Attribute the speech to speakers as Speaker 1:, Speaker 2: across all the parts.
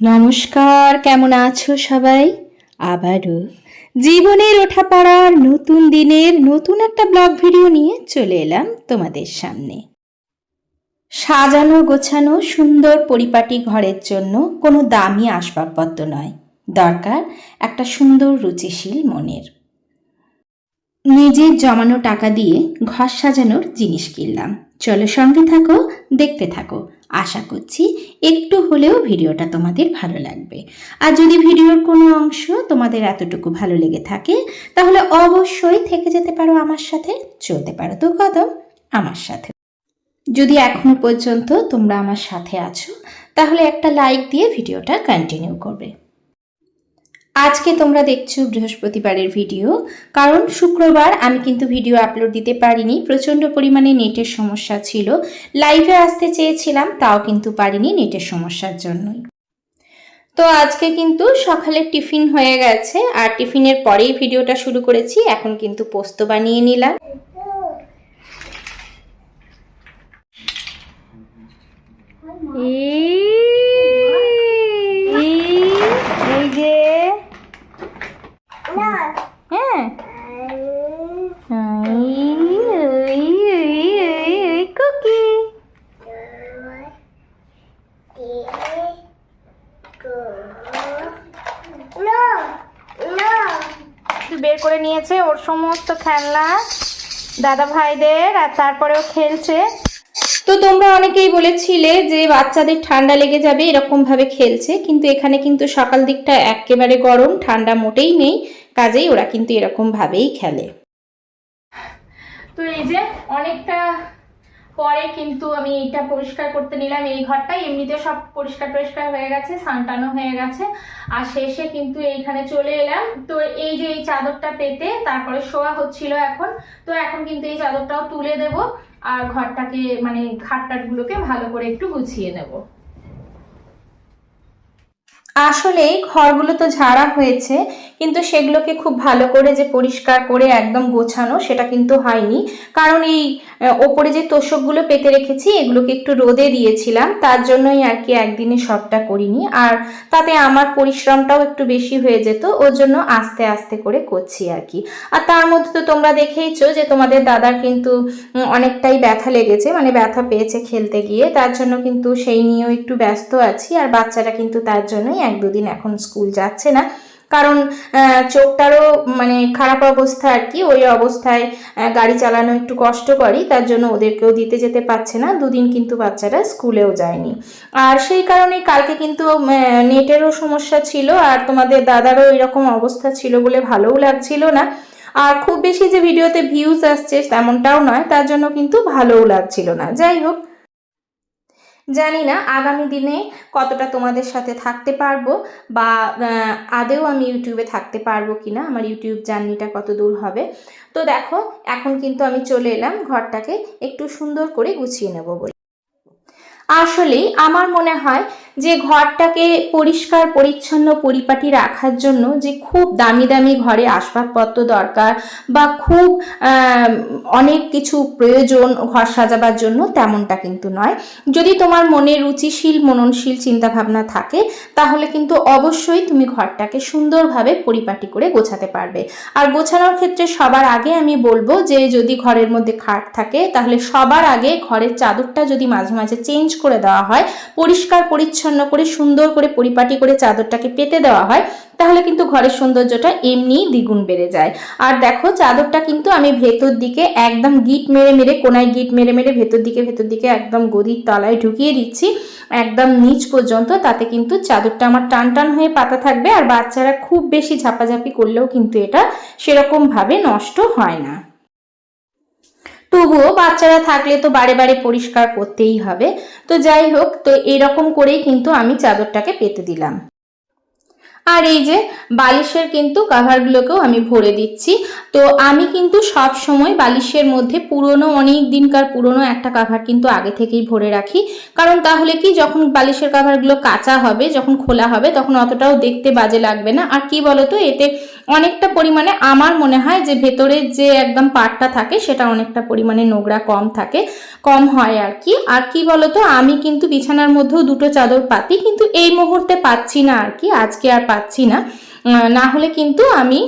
Speaker 1: নমস্কার, কেমন আছো সবাই? আবারও জীবনের ওঠা পড়ার নতুন দিনের নতুন একটা ব্লগ ভিডিও নিয়ে চলে এলাম তোমাদের সামনে। সাজানো গোছানো সুন্দর পরিপাটি ঘরের জন্য কোনো দামি আসবাবপত্র নয়। দরকার একটা সুন্দর রুচিশীল মনের। নিজের জমানো টাকা দিয়ে ঘর সাজানোর জিনিস কিনলাম। চলো সঙ্গে থাকো, দেখতে থাকো। আশা করছি একটু হলেও ভিডিওটা তোমাদের ভালো লাগবে। আর যদি ভিডিওর কোনো অংশ তোমাদের এতটুকু ভালো লেগে থাকে, তাহলে অবশ্যই থেকে যেতে পারো আমার সাথে, চলতে পারো তো কদম আমার সাথে। যদি এখনও পর্যন্ত তোমরা আমার সাথে আছো, তাহলে একটা লাইক দিয়ে ভিডিওটা কন্টিনিউ করবে। আজকে তোমরা দেখছ বৃহস্পতিবারের ভিডিও। কারণ শুক্রবার আমি কিন্তু ভিডিও আপলোড দিতে পারিনি, প্রচণ্ড পরিমাণে নেটের সমস্যা ছিল। লাইভে আসতে চেয়েছিলাম, তাও কিন্তু পারিনি নেটের সমস্যার জন্যই। তো আজকে কিন্তু সকালে টিফিন হয়ে গেছে, আর টিফিনের পরেই ভিডিওটা শুরু করেছি, এখন কিন্তু পোস্ত বানিয়ে নিলাম। বের করে নিয়েছে ওর সমস্ত খেলনা দাদা ভাইদের, আর তারপরে ও খেলছে। তো তোমরা অনেকেই বলেছিলে যে বাচ্চাদের ঠান্ডা লেগে যাবে এরকম ভাবে খেলছে, কিন্তু এখানে কিন্তু সকাল দিকটা একেবারে গরম, ঠান্ডা মোটেই নেই, কাজেই ওরা কিন্তু এরকম ভাবেই খেলে। তো এই যে অনেকটা পরে কিন্তু আমি এইটা পরিষ্কার করতে নিলাম এই ঘরটা এমনিতে সব পরিষ্কার টরিষ্কার হয়ে গেছে সানটানো হয়ে গেছে। আর শেষে কিন্তু এইখানে চলে এলাম। তো এই যে এই চাদরটা পেতে তারপরে শোয়া হচ্ছিল এখন। তো এখন কিন্তু এই চাদরটাও তুলে দেব আর ঘরটাকে মানে খাটটাটগুলোকে ভালো করে একটু গুছিয়ে নেব। আসলে ঘরগুলো তো ঝাড়া হয়েছে। কিন্তু সেগুলোকে খুব ভালো করে যে পরিষ্কার করে একদম গোছানো, সেটা কিন্তু হয়নি। কারণ এই ওপরে যে তোষকগুলো পেতে রেখেছি, এগুলোকে একটু রোদে দিয়েছিলাম, তার জন্যই আর কি একদিনে সবটা করিনি। আর তাতে আমার পরিশ্রমটাও একটু বেশি হয়ে যেত, ওর জন্য আস্তে আস্তে করে করছি আর কি। আর তার মধ্যে তো তোমরা দেখেইছো যে তোমাদের দাদার কিন্তু অনেকটাই ব্যথা লেগেছে মানে ব্যথা পেয়েছে খেলতে গিয়ে, তার জন্য কিন্তু সেই নিয়েও একটু ব্যস্ত আছি, আর বাচ্চারা কিন্তু তার জন্যই এক দুদিন এখন স্কুল যাচ্ছে না। কারণ চোখটারও মানে খারাপ অবস্থা আর কি, ওই অবস্থায় গাড়ি চালানো একটু কষ্টকরই, তার জন্য ওদেরকেও দিতে যেতে পারছে না, দুদিন কিন্তু বাচ্চারা স্কুলেও যায়নি। আর সেই কারণে কালকে কিন্তু নেটেরও সমস্যা ছিল, আর তোমাদের দাদারও এরকম অবস্থা ছিল বলে ভালোও লাগছিল না। আর খুব বেশি যে ভিডিওতে ভিউজ আসছে তেমনটাও নয়, তার জন্য কিন্তু ভালোও লাগছিল না। যাই হোক জানি না আগামী দিনে কতটা তোমাদের সাথে থাকতে পারব বা আদেও আমি ইউটিউবে থাকতে পারব কি না আমার ইউটিউব জার্নিটা কত দূর হবে। তো দেখো, এখন কিন্তু আমি চলে এলাম ঘরটাকে একটু সুন্দর করে গুছিয়ে নেব বলে। আসলেই আমার মনে হয় যে ঘরটাকে পরিষ্কার, পরিচ্ছন্ন, পরিপাটি রাখার জন্য যে খুব দামি দামি ঘরে আসবাবপত্র দরকার বা খুব অনেক কিছু প্রয়োজন ঘর সাজাবার জন্য তেমনটা কিন্তু নয়। যদি তোমার মনে রুচিশীল, মননশীল চিন্তাভাবনা থাকে, তাহলে কিন্তু অবশ্যই তুমি ঘরটাকে সুন্দরভাবে পরিপাটি করে গোছাতে পারবে। আর গোছানোর ক্ষেত্রে সবার আগে আমি বলব যে যদি ঘরের মধ্যে খাট থাকে, তাহলে সবার আগে ঘরের চাদরটা যদি মাঝে মাঝে চেঞ্জ করে দেওয়া হয়, পরিষ্কার, পরিচ্ছন্ন করে, সুন্দর করে পরিপাটি করে চাদরটাকে পেতে দেওয়া হয়, তাহলে কিন্তু ঘরের সৌন্দর্যটা এমনিই দ্বিগুণ বেড়ে যায়। আর দেখো, চাদরটা কিন্তু আমি ভেতর দিকে একদম গিট মেরে মেরে, কোনায় গিট মেরে মেরে ভেতর দিকে ভেতর দিকে একদম গদির তলায় ঢুকিয়ে দিচ্ছি। একদম নিচ পর্যন্ত, তাতে কিন্তু চাদরটা আমার টান টান হয়ে পাতা থাকবে, আর বাচ্চারা খুব বেশি ঝাপাঝাপি করলেও কিন্তু এটা সেরকম ভাবে নষ্ট হয় না। তবুও বাচ্চারা থাকলে তো বারে বারে পরিষ্কার করতেই হবে। তো যাই হোক, তো এরকম করেই কিন্তু আমি চাদরটাকে পেতে দিলাম। আর এই যে বালিশের কিন্তু কাভারগুলোকেও আমি ভরে দিচ্ছি। তো আমি কিন্তু সব সময় বালিশের মধ্যে পুরনো, অনেক দিনকার পুরনো একটা কাভার কিন্তু আগে থেকেই ভরে রাখি। কারণ তাহলে কি যখন বালিশের কাভারগুলো কাঁচা হবে, যখন খোলা হবে, তখন অতটাও দেখতে বাজে লাগবে না। আর কি বলতো, এতে অনেকটা পরিমাণে আমার মনে হয় যে ভেতরের যে একদম পাটটা থাকে, সেটা অনেকটা পরিমাণে নোংরা কম থাকে, কম হয় আর কি। আর কি বলতো, আমি কিন্তু বিছানার মধ্যেও দুটো চাদর পাতি, কিন্তু এই মুহূর্তে পাচ্ছি না আর কি। আজকে আর পাচ্ছি না। না হলে কিন্তু আমি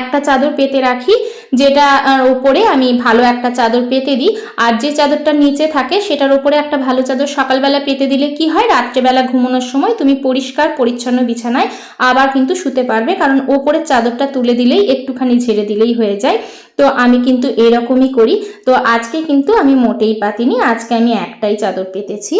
Speaker 1: একটা চাদর পেতে রাখি, যেটা ওপরে আমি ভালো একটা চাদর পেতে দিই। আর যে চাদরটা নিচে থাকে, সেটার উপরে একটা ভালো চাদর সকালবেলা পেতে দিলে কি হয়? রাত্রেবেলা ঘুমানোর সময় তুমি পরিষ্কার, পরিচ্ছন্ন বিছানায় আবার কিন্তু শুতে পারবে, কারণ ওপরের চাদরটা তুলে দিলেই একটুখানি ঝেড়ে দিলেই হয়ে যায়। তো আমি কিন্তু এরকমই করি। তো আজকে কিন্তু আমি মোটেই পাতিনি, আজকে আমি একটাই চাদর পেতেছি।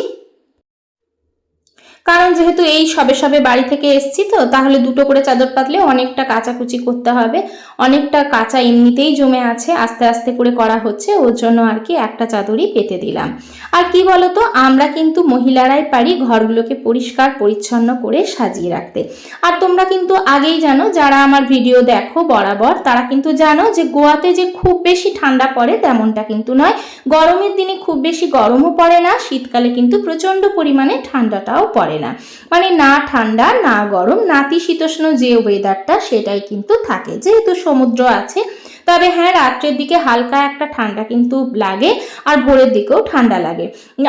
Speaker 1: কারণ যেহেতু এই সবে সবে বাড়ি থেকে এসছি তো, তাহলে দুটো করে চাদর পাতলে অনেকটা কাচাকুচি করতে হবে। অনেকটা কাঁচা এমনিতেই জমে আছে, আস্তে আস্তে করে করা হচ্ছে, ওর জন্য আর কি একটা চাদরই পেতে দিলাম। আর কি বলতো, আমরা কিন্তু মহিলারাই পারি ঘরগুলোকে পরিষ্কার, পরিচ্ছন্ন করে সাজিয়ে রাখতে। আর তোমরা কিন্তু আগেই জানো, যারা আমার ভিডিও দেখো বরাবর, তারা কিন্তু জানো যে গোয়াতে যে খুব বেশি ঠান্ডা পড়ে তেমনটা কিন্তু নয়। গরমের দিনে খুব বেশি গরমও পড়ে না, শীতকালে কিন্তু প্রচণ্ড পরিমাণে ঠান্ডাটাও পড়ে না। মানে না ঠান্ডা, না গরম নাতিশীতোষ্ণ যে ওয়েদারটা সেটাই কিন্তু থাকে। যেহেতু সমুদ্র আছে, তবে হ্যাঁ রাত্রের দিকে হালকা একটা ঠান্ডা কিন্তু লাগে আর ভোরের দিকেও ঠান্ডা লাগে।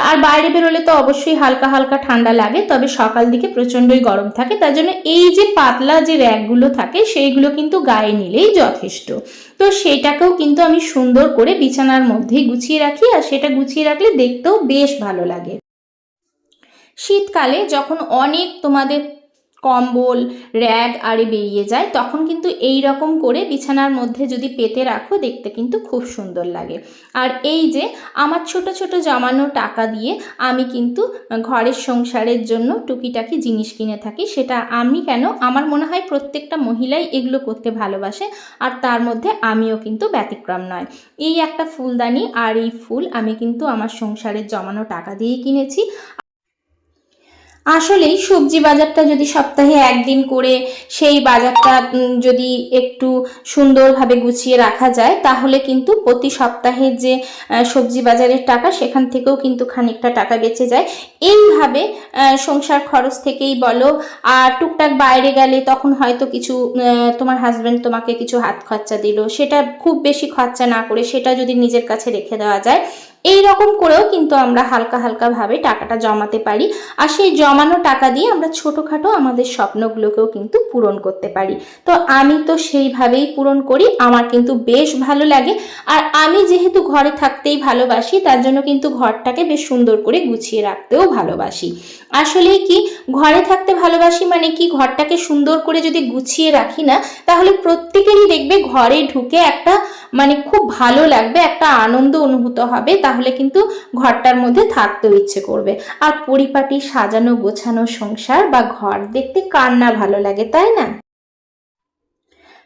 Speaker 1: আর বাইরে বেরোলে তো অবশ্যই হালকা হালকা ঠান্ডা লাগে, তবে সকাল দিকে প্রচণ্ডই গরম থাকে। তার জন্য এই যে পাতলা যে র্যাকগুলো থাকে, সেইগুলো কিন্তু গায়ে নিলেই যথেষ্ট। তো সেটাকেও কিন্তু আমি সুন্দর করে বিছানার মধ্যেই গুছিয়ে রাখি, আর সেটা গুছিয়ে রাখলে দেখতেও বেশ ভালো লাগে। শীতকালে যখন অনেক তোমাদের কম্বল, র্যাগ আরে বেরিয়ে যায়, তখন কিন্তু এই রকম করে বিছানার মধ্যে যদি পেতে রাখো, দেখতে কিন্তু খুব সুন্দর লাগে। আর এই যে আমার ছোট ছোট জমানো টাকা দিয়ে আমি কিন্তু ঘরের সংসারের জন্য টুকিটাকি জিনিস কিনে থাকি, সেটা আমি কেন, আমার মনে হয় প্রত্যেকটা মহিলাই এগুলো করতে ভালোবাসে, আর তার মধ্যে আমিও কিন্তু ব্যতিক্রম নয়। এই একটা ফুলদানি আর এই ফুল আমি কিন্তু আমার সংসারের জমানো টাকা দিয়েই কিনেছি। আসলেই সবজি বাজারটা যদি সপ্তাহে একদিন করে সেই বাজারটা যদি একটু সুন্দরভাবে গুছিয়ে রাখা যায়, তাহলে কিন্তু প্রতি সপ্তাহের যে সবজি বাজারের টাকা, সেখান থেকেও কিন্তু খানিকটা টাকা বেঁচে যায়। এইভাবে সংসার খরচ থেকেই বলো, আর টুকটাক বাইরে গেলে তখন হয়তো কিছু তোমার হাজব্যান্ড তোমাকে কিছু হাত খরচা দিল, সেটা খুব বেশি খরচা না করে সেটা যদি নিজের কাছে রেখে দেওয়া যায় এই রকম করেও কিন্তু আমরা হালকা হালকা ভাবে টাকাটা জমাতে পারি আর সেই জমানো টাকা দিয়ে আমরা ছোটোখাটো আমাদের স্বপ্নগুলোকেও কিন্তু পূরণ করতে পারি। তো আমি তো সেইভাবেই পূরণ করি, আমার কিন্তু বেশ ভালো লাগে আর আমি যেহেতু ঘরে থাকতেই ভালোবাসি, তার জন্য কিন্তু ঘরটাকে বেশ সুন্দর করে গুছিয়ে রাখতেও ভালোবাসি। আসলে কি, ঘরে থাকতে ভালোবাসি মানে কি, ঘরটাকে সুন্দর করে যদি গুছিয়ে রাখি না, তাহলে প্রত্যেকেরই দেখবে ঘরে ঢুকে একটা মানে খুব ভালো লাগবে, একটা আনন্দ অনুভূত হবে, তাহলে কিন্তু ঘরটার মধ্যে থাকতেও ইচ্ছে করবে। আর পরিপাটি, সাজানো, গোছানো সংসার বা ঘর দেখতে কার না ভালো লাগে, তাই না?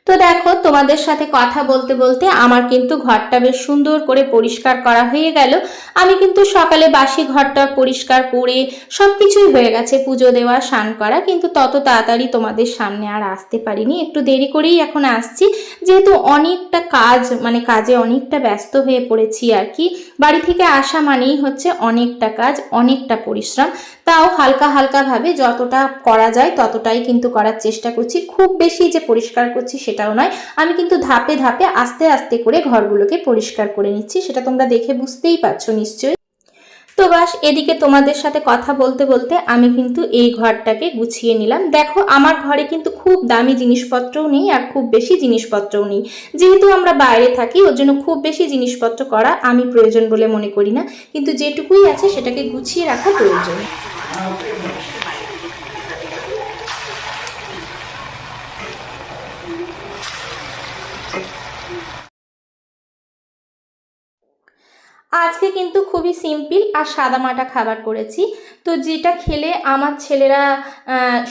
Speaker 1: তো দেখো, তোমাদের সাথে কথা বলতে বলতে আমার কিন্তু ঘরটা বেশ সুন্দর করে পরিষ্কার করা হয়ে গেল। আমি কিন্তু সকালে বাসি ঘরটা পরিষ্কার করে সব কিছুই হয়ে গেছে, পুজো দেওয়া, স্নান করা। কিন্তু তত তাড়াতাড়ি তোমাদের সামনে আর আসতে পারিনি। একটু দেরি করেই এখন আসছি। যেহেতু অনেকটা কাজ মানে কাজে অনেকটা ব্যস্ত হয়ে পড়েছি আর কি। বাড়ি থেকে আসা মানেই হচ্ছে অনেকটা কাজ, অনেকটা পরিশ্রম। তাও হালকা হালকাভাবে যতটা করা যায় ততটাই কিন্তু করার চেষ্টা করছি। খুব বেশি যে পরিষ্কার করছি সেটাও নয়। আমি কিন্তু ধাপে ধাপে আস্তে আস্তে করে ঘরগুলোকে পরিষ্কার করে নিচ্ছি। সেটা তোমরা দেখে বুঝতেই পারছ নিশ্চয়ই। তো বাস এদিকে তোমাদের সাথে কথা বলতে বলতে আমি কিন্তু এই ঘরটাকে গুছিয়ে নিলাম। দেখো, আমার ঘরে কিন্তু খুব দামি জিনিসপত্রও নেই আর খুব বেশি জিনিসপত্রও নেই। যেহেতু আমরা বাইরে থাকি, ওর জন্য খুব বেশি জিনিসপত্র করা আমি প্রয়োজন বলে মনে করি না। কিন্তু যেটুকুই আছে সেটাকে গুছিয়ে রাখা প্রয়োজন। আজকে কিন্তু খুবই সিম্পল আর সাদামাটা খাবার করেছি। তো যেটা খেলে আমার ছেলেরা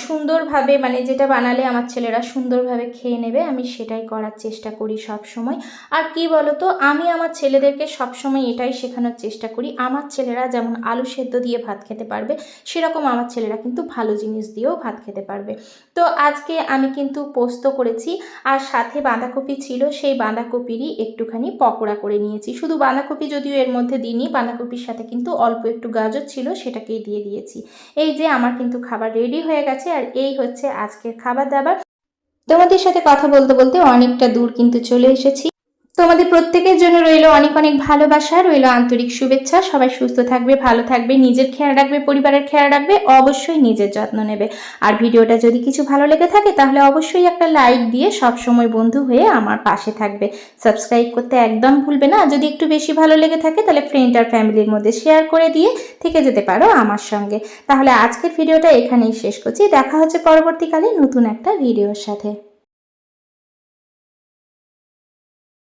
Speaker 1: সুন্দরভাবে মানে যেটা বানালে আমার ছেলেরা সুন্দরভাবে খেয়ে নেবে, আমি সেটাই করার চেষ্টা করি সব সময় আর কি বলতো, আমি আমার ছেলেদেরকে সব সময় এটাই শেখানোর চেষ্টা করি, আমার ছেলেরা যেমন আলু সেদ্ধ দিয়ে ভাত খেতে পারবে, সেরকম আমার ছেলেরা কিন্তু ভালো জিনিস দিয়েও ভাত খেতে পারবে। তো আজকে আমি কিন্তু পোস্ত করেছি, আর সাথে বাঁধাকপি ছিল, সেই বাঁধাকপিরই একটুখানি পকোড়া করে নিয়েছি। শুধু বাঁধাকপি যদিও এর মধ্যে দিইনি বাঁধাকপির সাথে কিন্তু অল্প একটু গাজর ছিল সেটাকেই দিয়ে দিয়েছি। এই যে আমার কিন্তু খাবার রেডি হয়ে গেছে আর এই হচ্ছে আজকের খাবার দাবার। তোমাদের সাথে কথা বলতে বলতে অনেকটা দূর কিন্তু চলে এসেছি। তোমাদের প্রত্যেকের জন্য রইল অনেক অনেক ভালোবাসা, রইল আন্তরিক শুভেচ্ছা। সবাই সুস্থ থাকবে, ভালো থাকবে, নিজের খেয়াল রাখবে, পরিবারের খেয়াল রাখবে, অবশ্যই নিজের যত্ন নেবে। আর ভিডিওটা যদি কিছু ভালো লেগে থাকে, তাহলে অবশ্যই একটা লাইক দিয়ে সব সময় বন্ধু হয়ে আমার পাশে থাকবে। সাবস্ক্রাইব করতে একদম ভুলবে না। যদি একটু বেশি ভালো লেগে থাকে, তাহলে ফ্রেন্ড আর ফ্যামিলির মধ্যে শেয়ার করে দিয়ে থেকে যেতে পারো আমার সঙ্গে। তাহলে আজকের ভিডিওটা এখানেই শেষ করছি। দেখা হচ্ছে পরবর্তীকালে নতুন একটা ভিডিওর সাথে।